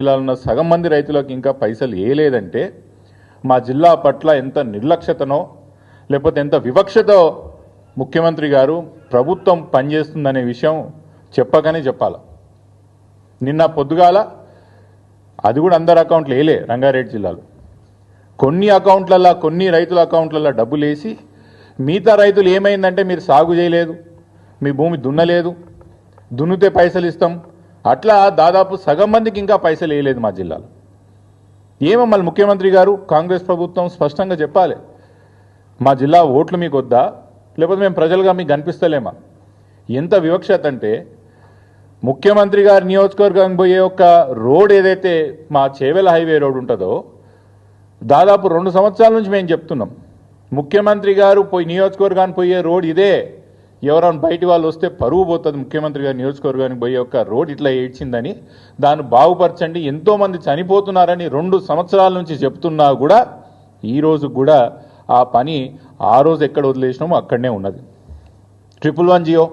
జిల్లాలో ఉన్న సగం మంది రైతులకు ఇంకా పైసలు ఏలేదంటే మా జిల్లా పట్ల ఎంత నిర్లక్ష్యతనో లేకపోతే ఎంత వివక్షతో ముఖ్యమంత్రి గారు ప్రభుత్వం పనిచేస్తుందనే విషయం చెప్పకనే చెప్పాల. నిన్న పొద్దుగాల అది కూడా అందరి అకౌంట్లు వేయలే రంగారెడ్డి జిల్లాలో. కొన్ని అకౌంట్లలో కొన్ని రైతుల అకౌంట్లలో డబ్బులు వేసి మిగతా రైతులు ఏమైందంటే మీరు సాగు చేయలేదు మీ భూమి దున్నలేదు దున్నితే పైసలు ఇస్తాం అట్లా దాదాపు సగం మందికి ఇంకా పైసలు వేయలేదు మా జిల్లాలో. ఏమో మళ్ళీ ముఖ్యమంత్రి గారు కాంగ్రెస్ ప్రభుత్వం స్పష్టంగా చెప్పాలి. మా జిల్లా ఓట్లు మీకు వద్దా? లేకపోతే మేము ప్రజలుగా మీకు కనిపిస్తలేమా? ఎంత వివక్షత అంటే ముఖ్యమంత్రి గారి నియోజకవర్గం పోయే ఒక రోడ్ ఏదైతే మా చేవెల హైవే రోడ్ ఉంటుందో దాదాపు రెండు సంవత్సరాల నుంచి మేము చెప్తున్నాం. ముఖ్యమంత్రి గారు పోయి నియోజకవర్గాన్ని పోయే రోడ్ ఇదే. ఎవరైనా బయటి వాళ్ళు వస్తే పరువు పోతుంది ముఖ్యమంత్రి గారి నియోజకవర్గానికి పోయే ఒక రోడ్ ఇట్లా ఏడ్చిందని దాన్ని బాగుపరచండి ఎంతోమంది చనిపోతున్నారని రెండు సంవత్సరాల నుంచి చెప్తున్నా కూడా ఈ రోజు కూడా ఆ పని ఆ రోజు ఎక్కడ వదిలేసినామో అక్కడనే ఉన్నది. Triple one Jio